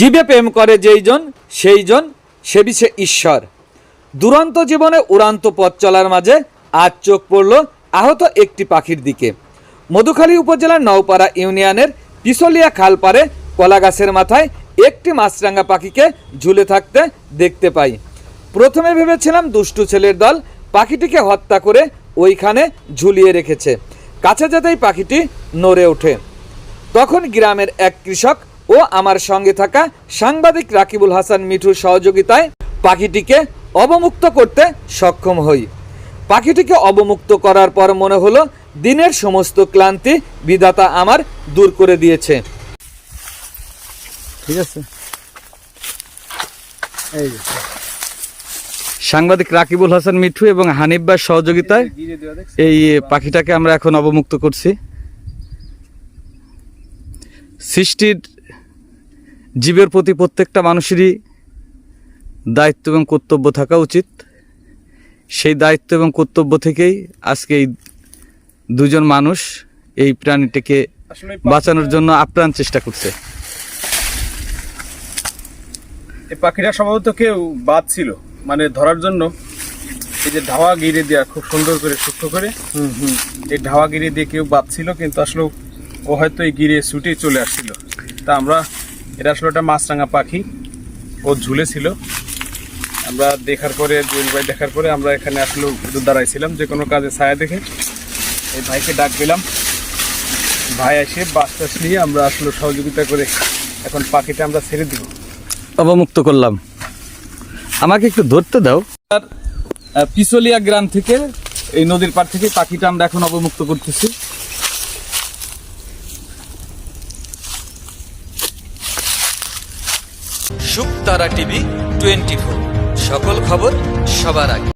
জীবে প্রেম করে যেইজন সেইজন সে বিষে ঈশ্বর। দুরন্ত জীবনে উড়ান্ত পথ চলার মাঝে আজ চোখ পড়ল আহত একটি পাখির দিকে। মধুখালী উপজেলার নওপাড়া ইউনিয়নের পিছলিয়া খাল পারে কলা গাছের মাথায় একটি মাছরাঙা পাখিকে ঝুলে থাকতে দেখতে পাই। প্রথমে ভেবেছিলাম দুষ্টু ছেলের দল পাখিটিকে হত্যা করে ওইখানে ঝুলিয়ে রেখেছে। কাছে যেতেই পাখিটি নড়ে ওঠে। তখন গ্রামের এক কৃষক ও আমার সঙ্গে থাকা সাংবাদিক রাকিবুল হাসান মিঠুর সহযোগিতায় পাখিটিকে অবমুক্ত করতে সক্ষম হই। পাখিটিকে অবমুক্ত করার পর মনে হলো দিনের সমস্ত ক্লান্তি বিধাতা আমার দূর করে দিয়েছে। ঠিক আছে। এই সাংবাদিক রাকিবুল হাসান মিঠু এবং হানিফবার সহযোগিতায় এই পাখিটাকে আমরা এখন অবমুক্ত করছি। সৃষ্টির জীবের প্রতি প্রত্যেকটা মানুষেরই দায়িত্ব এবং কর্তব্য থাকা উচিত। সেই দায়িত্ব এবং কর্তব্য থেকেই আজকে এই দুজন মানুষ এই প্রাণীটিকে আসলে বাঁচানোর জন্য আপ্রাণ চেষ্টা করছে। এই পাখিটা সম্ভবত কেউ বাদ ছিল। মানে ধরার জন্য এই যে ধাওয়া গিরে দেওয়া খুব সুন্দর করে সূক্ষ্ম করে। এই ধাওয়া গিরে দিয়ে কেউ বাদ ছিল কিন্তু আসলে ও হয়তো এই গিরে ছুটে চলে আসছিল। তা আমরা এটা আসলে একটা মাছরাঙা পাখি। ও ঝুলেছিল। আমরা দেখার পরে জুয়েল ভাই দেখার পরে আমরা এখানে আসলে দাঁড়াইছিলাম যে কোনো কাজে ছায়া দেখে। এই ভাইকে ডাক দিলাম। ভাই এসে বাস টাস নিয়ে আমরা আসলে সহযোগিতা করে এখন পাখিটা আমরা ছেড়ে দিব। অবমুক্ত করলাম। আমাকে একটু ধরতে দাও। আর পিছলিয়া গ্রাম থেকে এই নদীর পাড় থেকে পাখিটা আমরা এখন অবমুক্ত করতেছি। শুকতারা টিভি টোয়েন্টি সকল খবর সবার আগে।